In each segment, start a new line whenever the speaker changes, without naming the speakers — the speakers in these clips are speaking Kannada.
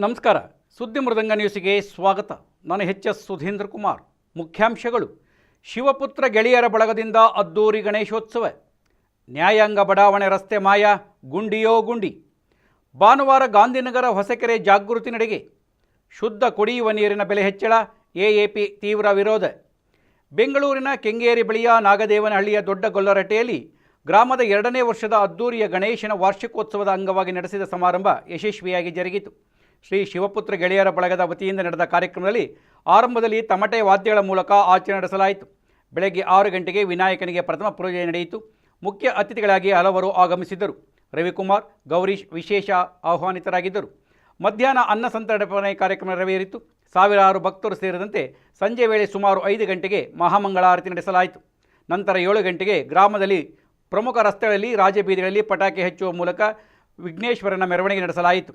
ನಮಸ್ಕಾರ. ಸುದ್ದಿ ಮೃದಂಗ ನ್ಯೂಸಿಗೆ ಸ್ವಾಗತ. ನಾನು ಎಚ್ ಎಸ್ ಸುಧೀಂದ್ರ ಕುಮಾರ್. ಮುಖ್ಯಾಂಶಗಳು. ಶಿವಪುತ್ರ ಗೆಳೆಯರ ಬಳಗದಿಂದ ಅದ್ದೂರಿ ಗಣೇಶೋತ್ಸವ. ನ್ಯಾಯಾಂಗ ಬಡಾವಣೆ ರಸ್ತೆ ಮಾಯ, ಗುಂಡಿಯೋ ಗುಂಡಿ. ಭಾನುವಾರ ಗಾಂಧಿನಗರ ಹೊಸಕೆರೆ ಜಾಗೃತಿ ನಡೆಗೆ. ಶುದ್ಧ ಕುಡಿಯುವ ನೀರಿನ ಬೆಲೆ ಹೆಚ್ಚಳ, ಎಎಪಿ ತೀವ್ರ ವಿರೋಧ. ಬೆಂಗಳೂರಿನ ಕೆಂಗೇರಿ ಬಳಿಯ ನಾಗದೇವನಹಳ್ಳಿಯ ದೊಡ್ಡ ಗೊಲ್ಲರಟೆಯಲ್ಲಿ ಗ್ರಾಮದ ಎರಡನೇ ವರ್ಷದ ಅದ್ದೂರಿಯ ಗಣೇಶನ ವಾರ್ಷಿಕೋತ್ಸವದ ಅಂಗವಾಗಿ ನಡೆಸಿದ ಸಮಾರಂಭ ಯಶಸ್ವಿಯಾಗಿ ಜರುಗಿತು. ಶ್ರೀ ಶಿವಪುತ್ರ ಗೆಳೆಯರ ಬಳಗದ ವತಿಯಿಂದ ನಡೆದ ಕಾರ್ಯಕ್ರಮದಲ್ಲಿ ಆರಂಭದಲ್ಲಿ ತಮಟೆ ವಾದ್ಯಗಳ ಮೂಲಕ ಆಚರಣೆ ನಡೆಸಲಾಯಿತು. ಬೆಳಗ್ಗೆ ಆರು ಗಂಟೆಗೆ ವಿನಾಯಕನಿಗೆ ಪ್ರಥಮ ಪೂಜೆ ನಡೆಯಿತು. ಮುಖ್ಯ ಅತಿಥಿಗಳಾಗಿ ಹಲವರು ಆಗಮಿಸಿದ್ದರು. ರವಿಕುಮಾರ್, ಗೌರೀಶ್ ವಿಶೇಷ ಆಹ್ವಾನಿತರಾಗಿದ್ದರು. ಮಧ್ಯಾಹ್ನ ಅನ್ನ ಸಂತರ್ಪಣೆ ಕಾರ್ಯಕ್ರಮ ನೆರವೇರಿತು. ಸಾವಿರಾರು ಭಕ್ತರು ಸೇರಿದಂತೆ ಸಂಜೆ ವೇಳೆ ಸುಮಾರು ಐದು ಗಂಟೆಗೆ ಮಹಾಮಂಗಳಾರತಿ ನಡೆಸಲಾಯಿತು. ನಂತರ ಏಳು ಗಂಟೆಗೆ ಗ್ರಾಮದಲ್ಲಿ ಪ್ರಮುಖ ರಸ್ತೆಗಳಲ್ಲಿ ರಾಜಬೀದಿಗಳಲ್ಲಿ ಪಟಾಕಿ ಹಚ್ಚುವ ಮೂಲಕ ವಿಘ್ನೇಶ್ವರನ ಮೆರವಣಿಗೆ ನಡೆಸಲಾಯಿತು.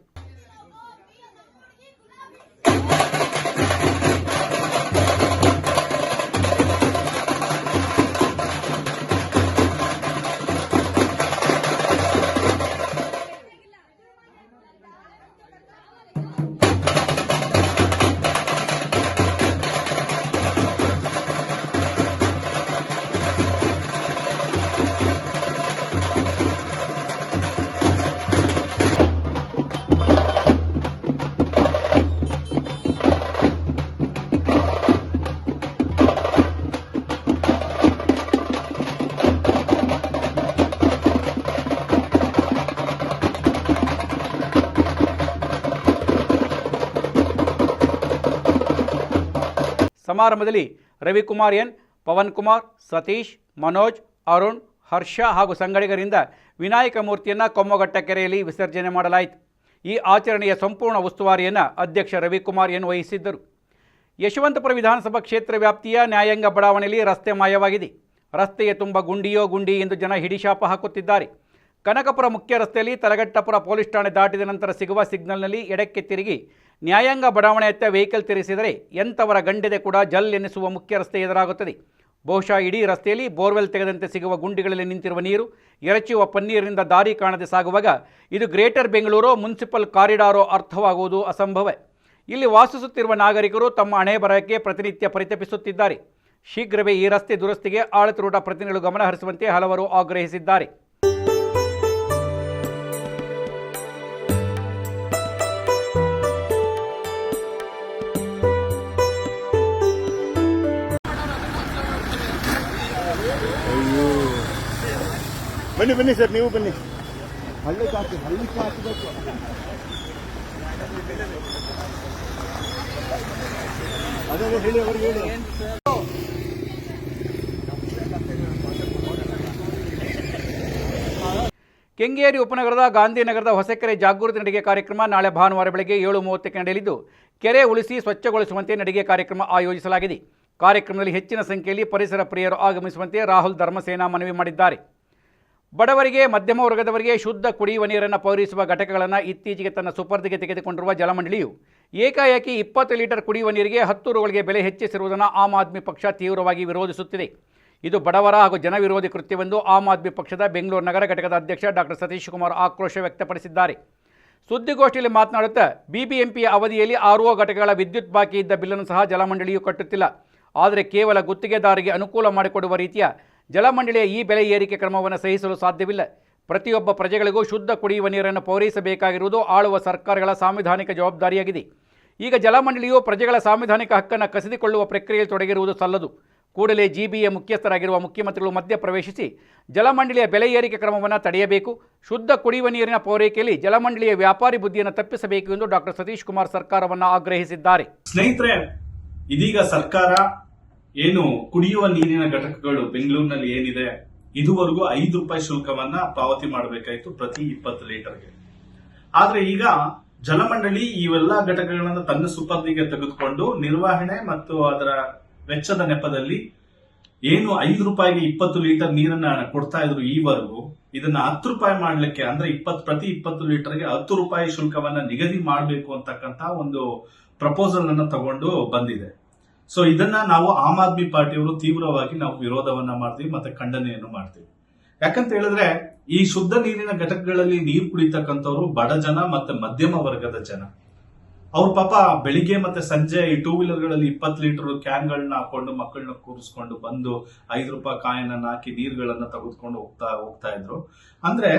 ಸಮಾರಂಭದಲ್ಲಿ ರವಿಕುಮಾರ್ ಎನ್, ಪವನ್ ಕುಮಾರ್, ಸತೀಶ್, ಮನೋಜ್, ಅರುಣ್, ಹರ್ಷ ಹಾಗೂ ಸಂಗಡಿಗರಿಂದ ವಿನಾಯಕ ಮೂರ್ತಿಯನ್ನು ಕೊಮ್ಮಘಟ್ಟ ಕೆರೆಯಲ್ಲಿ ವಿಸರ್ಜನೆ ಮಾಡಲಾಯಿತು. ಈ ಆಚರಣೆಯ ಸಂಪೂರ್ಣ ಉಸ್ತುವಾರಿಯನ್ನು ಅಧ್ಯಕ್ಷ ರವಿಕುಮಾರ್ ಎನ್ ವಹಿಸಿದ್ದರು. ಯಶವಂತಪುರ ವಿಧಾನಸಭಾ ಕ್ಷೇತ್ರ ವ್ಯಾಪ್ತಿಯ ನ್ಯಾಯಾಂಗ ಬಡಾವಣೆಯಲ್ಲಿ ರಸ್ತೆ ಮಾಯವಾಗಿದೆ. ರಸ್ತೆಯ ತುಂಬ ಗುಂಡಿಯೋ ಗುಂಡಿ ಎಂದು ಜನ ಹಿಡಿಶಾಪ ಹಾಕುತ್ತಿದ್ದಾರೆ. ಕನಕಪುರ ಮುಖ್ಯ ರಸ್ತೆಯಲ್ಲಿ ತಲಗಟ್ಟಪುರ ಪೊಲೀಸ್ ಠಾಣೆ ದಾಟಿದ ನಂತರ ಸಿಗುವ ಸಿಗ್ನಲ್ನಲ್ಲಿ ಎಡಕ್ಕೆ ತಿರುಗಿ ನ್ಯಾಯಾಂಗ ಬಡಾವಣೆಯತ್ತ ವೆಹಿಕಲ್ ತಿರುಗಿಸಿದರೆ ಎಂಥವರ ಗಂಡಿದೆ ಕೂಡ ಜಲ್ ಎನಿಸುವ ಮುಖ್ಯ ರಸ್ತೆ ಎದುರಾಗುತ್ತದೆ. ಬಹುಶಃ ಇಡೀ ರಸ್ತೆಯಲ್ಲಿ ಬೋರ್ವೆಲ್ ತೆಗೆದಂತೆ ಸಿಗುವ ಗುಂಡಿಗಳಲ್ಲಿ ನಿಂತಿರುವ ನೀರು, ಎರಚುವ ಪನ್ನೀರಿನಿಂದ ದಾರಿ ಕಾಣದೆ ಸಾಗುವಾಗ ಇದು ಗ್ರೇಟರ್ ಬೆಂಗಳೂರು ಮುನ್ಸಿಪಲ್ ಕಾರಿಡಾರೋ ಅರ್ಥವಾಗುವುದು ಅಸಂಭವ. ಇಲ್ಲಿ ವಾಸಿಸುತ್ತಿರುವ ನಾಗರಿಕರು ತಮ್ಮ ಹಣೆ ಬರಹಕ್ಕೆ ಪ್ರತಿನಿತ್ಯ ಪರಿತಪಿಸುತ್ತಿದ್ದಾರೆ. ಶೀಘ್ರವೇ ಈ ರಸ್ತೆ ದುರಸ್ತಿಗೆ ಆಳತಿರೂಢ ಪ್ರತಿನಿಧಿಗಳು ಗಮನಹರಿಸುವಂತೆ ಹಲವರು ಆಗ್ರಹಿಸಿದ್ದಾರೆ.
ಬನ್ನಿ ಬನ್ನಿ ಸರ್ ನೀವು ಬನ್ನಿ. ಹಳ್ಳಿ ಕಾಸು ಹಳ್ಳಿ ಅದೇ ಅದೇ ಹೇಳಿ ಅವ್ರಿಗೆ ಹೇಳಿ.
ಕೆಂಗೇರಿ ಉಪನಗರದ ಗಾಂಧಿನಗರದ ಹೊಸಕೆರೆ ಜಾಗೃತಿ ನಡಿಗೆ ಕಾರ್ಯಕ್ರಮ ನಾಳೆ ಭಾನುವಾರ ಬೆಳಗ್ಗೆ ಏಳು ಮೂವತ್ತಕ್ಕೆ ನಡೆಯಲಿದ್ದು ಕೆರೆ ಉಳಿಸಿ ಸ್ವಚ್ಛಗೊಳಿಸುವಂತೆ ನಡಿಗೆ ಕಾರ್ಯಕ್ರಮ ಆಯೋಜಿಸಲಾಗಿದೆ. ಕಾರ್ಯಕ್ರಮದಲ್ಲಿ ಹೆಚ್ಚಿನ ಸಂಖ್ಯೆಯಲ್ಲಿ ಪರಿಸರ ಪ್ರಿಯರು ಆಗಮಿಸುವಂತೆ ರಾಹುಲ್ ಧರ್ಮಸೇನಾ ಮನವಿ ಮಾಡಿದ್ದಾರೆ. ಬಡವರಿಗೆ, ಮಧ್ಯಮ ವರ್ಗದವರಿಗೆ ಶುದ್ಧ ಕುಡಿಯುವ ನೀರನ್ನು ಪೂರೈಸುವ ಘಟಕಗಳನ್ನು ಇತ್ತೀಚೆಗೆ ತನ್ನ ಸುಪರ್ದಿಗೆ ತೆಗೆದುಕೊಂಡಿರುವ ಜಲಮಂಡಳಿಯು ಏಕಾಏಕಿ ಇಪ್ಪತ್ತು ಲೀಟರ್ ಕುಡಿಯುವ ನೀರಿಗೆ ಹತ್ತು ರುಗಳಿಗೆ ಬೆಲೆ ಹೆಚ್ಚಿಸಿರುವುದನ್ನು ಆಮ್ ಆದ್ಮಿ ಪಕ್ಷ ತೀವ್ರವಾಗಿ ವಿರೋಧಿಸುತ್ತಿದೆ. ಇದು ಬಡವರ ಹಾಗೂ ಜನವಿರೋಧಿ ಕೃತ್ಯವೆಂದು ಆಮ್ ಆದ್ಮಿ ಪಕ್ಷದ ಬೆಂಗಳೂರು ನಗರ ಘಟಕದ ಅಧ್ಯಕ್ಷ ಡಾಕ್ಟರ್ ಸತೀಶ್ ಕುಮಾರ್ ಆಕ್ರೋಶ ವ್ಯಕ್ತಪಡಿಸಿದ್ದಾರೆ. ಸುದ್ದಿಗೋಷ್ಠಿಯಲ್ಲಿ ಮಾತನಾಡುತ್ತಾ, ಬಿಬಿಎಂಪಿಯ ಅವಧಿಯಲ್ಲಿ ಆರು ಘಟಕಗಳ ವಿದ್ಯುತ್ ಬಾಕಿ ಇದ್ದ ಬಿಲ್ಲನ್ನು ಸಹ ಜಲಮಂಡಳಿಯು ಕಟ್ಟುತ್ತಿಲ್ಲ. ಆದರೆ ಕೇವಲ ಗುತ್ತಿಗೆದಾರರಿಗೆ ಅನುಕೂಲ ಮಾಡಿಕೊಡುವ ರೀತಿಯ ಜಲಮಂಡಳಿಯ ಈ ಬೆಲೆ ಏರಿಕೆ ಕ್ರಮವನ್ನು ಸಹಿಸಲು ಸಾಧ್ಯವಿಲ್ಲ. ಪ್ರತಿಯೊಬ್ಬ ಪ್ರಜೆಗಳಿಗೂ ಶುದ್ಧ ಕುಡಿಯುವ ನೀರನ್ನು ಪೂರೈಸಬೇಕಾಗಿರುವುದು ಆಳುವ ಸರ್ಕಾರಗಳ ಸಾಂವಿಧಾನಿಕ ಜವಾಬ್ದಾರಿಯಾಗಿದೆ. ಈಗ ಜಲಮಂಡಳಿಯು ಪ್ರಜೆಗಳ ಸಾಂವಿಧಾನಿಕ ಹಕ್ಕನ್ನು ಕಸಿದುಕೊಳ್ಳುವ ಪ್ರಕ್ರಿಯೆಯಲ್ಲಿ ತೊಡಗಿರುವುದು ಸಲ್ಲದು. ಕೂಡಲೇ ಜಿಬಿಎ ಮುಖ್ಯಸ್ಥರಾಗಿರುವ ಮುಖ್ಯಮಂತ್ರಿಗಳು ಮಧ್ಯಪ್ರವೇಶಿಸಿ ಜಲಮಂಡಳಿಯ ಬೆಲೆ ಏರಿಕೆ ಕ್ರಮವನ್ನು ತಡೆಯಬೇಕು. ಶುದ್ಧ ಕುಡಿಯುವ ನೀರಿನ ಪೂರೈಕೆಯಲ್ಲಿ ಜಲಮಂಡಳಿಯ ವ್ಯಾಪಾರಿ ಬುದ್ಧಿಯನ್ನು ತಪ್ಪಿಸಬೇಕು ಎಂದು ಡಾಕ್ಟರ್ ಸತೀಶ್ ಕುಮಾರ್ ಸರ್ಕಾರವನ್ನು ಆಗ್ರಹಿಸಿದ್ದಾರೆ.
ಸ್ನೇಹಿತರೆ, ಇದೀಗ ಸರ್ಕಾರ ಏನು ಕುಡಿಯುವ ನೀರಿನ ಘಟಕಗಳು ಬೆಂಗಳೂರಿನಲ್ಲಿ ಏನಿದೆ? ಇದುವರೆಗೂ ಐದು ರೂಪಾಯಿ ಶುಲ್ಕವನ್ನ ಪಾವತಿ ಮಾಡಬೇಕಾಯಿತು ಪ್ರತಿ ಇಪ್ಪತ್ತು ಲೀಟರ್ಗೆ. ಆದ್ರೆ ಈಗ ಜಲಮಂಡಳಿ ಇವೆಲ್ಲ ಘಟಕಗಳನ್ನ ತನ್ನ ಸುಪರ್ದಿಗೆ ತೆಗೆದುಕೊಂಡು ನಿರ್ವಹಣೆ ಮತ್ತು ಅದರ ವೆಚ್ಚದ ನೆಪದಲ್ಲಿ ಏನು ಐದು ರೂಪಾಯಿಗೆ ಇಪ್ಪತ್ತು ಲೀಟರ್ ನೀರನ್ನ ಕೊಡ್ತಾ ಇದ್ರು ಈವರೆಗೂ, ಇದನ್ನ ಹತ್ತು ರೂಪಾಯಿ ಮಾಡ್ಲಿಕ್ಕೆ ಅಂದ್ರೆ ಇಪ್ಪತ್ತು, ಪ್ರತಿ ಇಪ್ಪತ್ತು ಲೀಟರ್ಗೆ ಹತ್ತು ರೂಪಾಯಿ ಶುಲ್ಕವನ್ನ ನಿಗದಿ ಮಾಡಬೇಕು ಅಂತಕ್ಕಂತ ಒಂದು ಪ್ರಪೋಸಲ್ ಅನ್ನ ತಗೊಂಡು ಬಂದಿದೆ. ಸೊ ಇದನ್ನ ನಾವು ಆಮ್ ಆದ್ಮಿ ಪಾರ್ಟಿಯವರು ತೀವ್ರವಾಗಿ ನಾವು ವಿರೋಧವನ್ನ ಮಾಡ್ತೀವಿ, ಮತ್ತೆ ಖಂಡನೆಯನ್ನು ಮಾಡ್ತೀವಿ. ಯಾಕಂತ ಹೇಳಿದ್ರೆ, ಈ ಶುದ್ಧ ನೀರಿನ ಘಟಕಗಳಲ್ಲಿ ನೀರು ಕುಡಿತಕ್ಕಂಥವ್ರು ಬಡ ಜನ ಮತ್ತೆ ಮಧ್ಯಮ ವರ್ಗದ ಜನ. ಅವ್ರ ಪಾಪ ಬೆಳಿಗ್ಗೆ ಮತ್ತೆ ಸಂಜೆ ಈ ಟೂ ವೀಲರ್ಗಳಲ್ಲಿ ಇಪ್ಪತ್ತು ಲೀಟರ್ ಕ್ಯಾನ್ಗಳನ್ನ ಹಾಕೊಂಡು, ಮಕ್ಕಳನ್ನ ಕೂರಿಸ್ಕೊಂಡು ಬಂದು ಐದು ರೂಪಾಯಿ ಕಾಯನ್ನ ಹಾಕಿ ನೀರುಗಳನ್ನ ತೆಗೆದುಕೊಂಡು ಹೋಗ್ತಾ ಹೋಗ್ತಾ ಇದ್ರು. ಅಂದ್ರೆ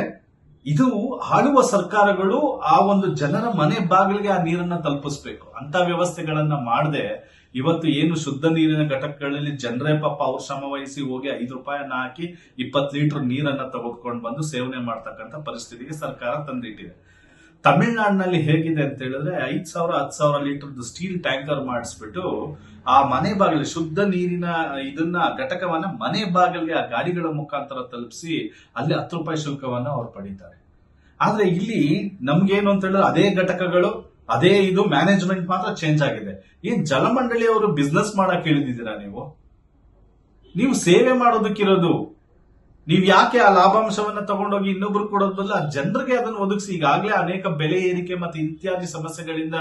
ಇದು ಆಳುವ ಸರ್ಕಾರಗಳು ಆ ಒಂದು ಜನರ ಮನೆ ಬಾಗಿಲಿಗೆ ಆ ನೀರನ್ನ ತಲುಪಿಸ್ಬೇಕು. ಅಂತ ವ್ಯವಸ್ಥೆಗಳನ್ನ ಮಾಡದೆ ಇವತ್ತು ಏನು ಶುದ್ಧ ನೀರಿನ ಘಟಕಗಳಲ್ಲಿ ಜನರೇ ಪಾಪ ಅವ್ರ ಶ್ರಮ ವಹಿಸಿ ಹೋಗಿ ಐದು ರೂಪಾಯನ್ನ ಹಾಕಿ ಇಪ್ಪತ್ತು ಲೀಟರ್ ನೀರನ್ನ ತೆಗೆದುಕೊಂಡು ಬಂದು ಸೇವನೆ ಮಾಡ್ತಕ್ಕಂಥ ಪರಿಸ್ಥಿತಿಗೆ ಸರ್ಕಾರ ತಂದಿಟ್ಟಿದೆ. ತಮಿಳ್ನಾಡಿನಲ್ಲಿ ಹೇಗಿದೆ ಅಂತ ಹೇಳಿದ್ರೆ ಐದ್ ಸಾವಿರ ಹತ್ತು ಸಾವಿರ ಲೀಟರ್ ಸ್ಟೀಲ್ ಟ್ಯಾಂಕರ್ ಮಾಡಿಸ್ಬಿಟ್ಟು ಆ ಮನೆ ಬಾಗಿಲು, ಶುದ್ಧ ನೀರಿನ ಇದನ್ನ, ಘಟಕವನ್ನ ಮನೆ ಬಾಗಿಲಿಗೆ ಆ ಗಾಡಿಗಳ ಮುಖಾಂತರ ತಲುಪಿಸಿ ಅಲ್ಲಿ ಹತ್ತು ರೂಪಾಯಿ ಶುಲ್ಕವನ್ನ ಅವ್ರು ಪಡೀತಾರೆ. ಆದ್ರೆ ಇಲ್ಲಿ ನಮ್ಗೇನು ಅಂತ ಹೇಳಿದ್ರೆ ಅದೇ ಘಟಕಗಳು, ಅದೇ ಇದು ಮ್ಯಾನೇಜ್ಮೆಂಟ್ ಮಾತ್ರ ಚೇಂಜ್ ಆಗಿದೆ. ಏನ್ ಜಲಮಂಡಳಿ ಅವರು ಬಿಸ್ನೆಸ್ ಮಾಡಕ್ ಹೇಳಿದಿದ್ದೀರಾ ನೀವು? ನೀವು ಸೇವೆ ಮಾಡೋದಕ್ಕಿರೋದು ನೀವ್ ಯಾಕೆ ಆ ಲಾಭಾಂಶವನ್ನ ತಗೊಂಡೋಗಿ ಇನ್ನೊಬ್ರು ಕೊಡೋದ್ ಬದಲು ಜನರಿಗೆ ಅದನ್ನು ಒದಗಿಸಿ ಈಗಾಗಲೇ ಅನೇಕ ಬೆಲೆ ಏರಿಕೆ ಮತ್ತು ಇತ್ಯಾದಿ ಸಮಸ್ಯೆಗಳಿಂದ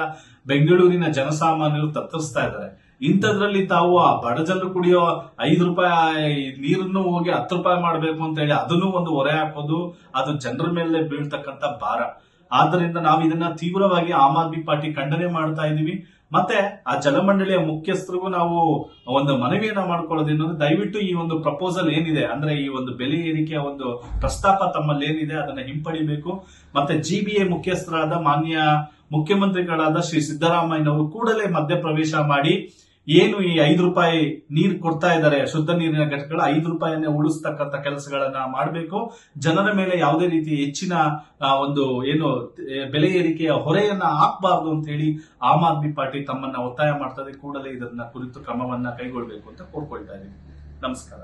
ಬೆಂಗಳೂರಿನ ಜನಸಾಮಾನ್ಯರು ತತ್ತರಿಸ್ತಾ ಇದ್ದಾರೆ. ಇಂಥದ್ರಲ್ಲಿ ತಾವು ಆ ಬಡ ಜನರು ಕುಡಿಯೋ ಐದು ರೂಪಾಯಿ ನೀರನ್ನು ಹೋಗಿ ಹತ್ತು ರೂಪಾಯಿ ಮಾಡಬೇಕು ಅಂತ ಹೇಳಿ ಅದನ್ನು ಒಂದು ಹೊರೆ ಹಾಕೋದು, ಅದು ಜನರ ಮೇಲೆ ಬೀಳ್ತಕ್ಕಂಥ ಭಾರ. ಆದ್ದರಿಂದ ನಾವು ಇದನ್ನ ತೀವ್ರವಾಗಿ ಆಮ್ ಆದ್ಮಿ ಪಾರ್ಟಿ ಖಂಡನೆ ಮಾಡ್ತಾ ಇದೀವಿ. ಮತ್ತೆ ಆ ಜಲಮಂಡಳಿಯ ಮುಖ್ಯಸ್ಥರಿಗೂ ನಾವು ಒಂದು ಮನವಿಯನ್ನ ಮಾಡ್ಕೊಳ್ಳೋದೇನಂದ್ರೆ ದಯವಿಟ್ಟು ಈ ಒಂದು ಪ್ರಪೋಸಲ್ ಏನಿದೆ, ಅಂದ್ರೆ ಈ ಒಂದು ಬೆಲೆ ಏರಿಕೆಯ ಒಂದು ಪ್ರಸ್ತಾಪ ತಮ್ಮಲ್ಲಿ ಏನಿದೆ ಅದನ್ನ ಹಿಂಪಡಿಬೇಕು. ಮತ್ತೆ ಜಿ ಬಿ ಎ ಮುಖ್ಯಸ್ಥರಾದ ಮಾನ್ಯ ಮುಖ್ಯಮಂತ್ರಿಗಳಾದ ಶ್ರೀ ಸಿದ್ದರಾಮಯ್ಯನವರು ಕೂಡಲೇ ಮಧ್ಯಪ್ರವೇಶ ಮಾಡಿ ಏನು ಈ ಐದು ರೂಪಾಯಿ ನೀರು ಕೊಡ್ತಾ ಇದ್ದಾರೆ ಶುದ್ಧ ನೀರಿನ ಘಟಕಗಳು, ಐದು ರೂಪಾಯಿಯನ್ನೇ ಉಳಿಸ್ತಕ್ಕಂಥ ಕೆಲಸಗಳನ್ನ ಮಾಡಬೇಕು. ಜನರ ಮೇಲೆ ಯಾವುದೇ ರೀತಿ ಹೆಚ್ಚಿನ ಒಂದು ಏನು ಬೆಲೆ ಏರಿಕೆಯ ಹೊರೆಯನ್ನ ಹಾಕಬಾರದು ಅಂತ ಹೇಳಿ ಆಮ್ ಆದ್ಮಿ ಪಾರ್ಟಿ ತಮ್ಮನ್ನ ಒತ್ತಾಯ ಮಾಡ್ತದೆ. ಕೂಡಲೇ ಇದನ್ನ ಕುರಿತು ಕ್ರಮವನ್ನ ಕೈಗೊಳ್ಳಬೇಕು ಅಂತ ಕೋರ್ಕೊಳ್ತಾ ಇದ್ದೀನಿ. ನಮಸ್ಕಾರ.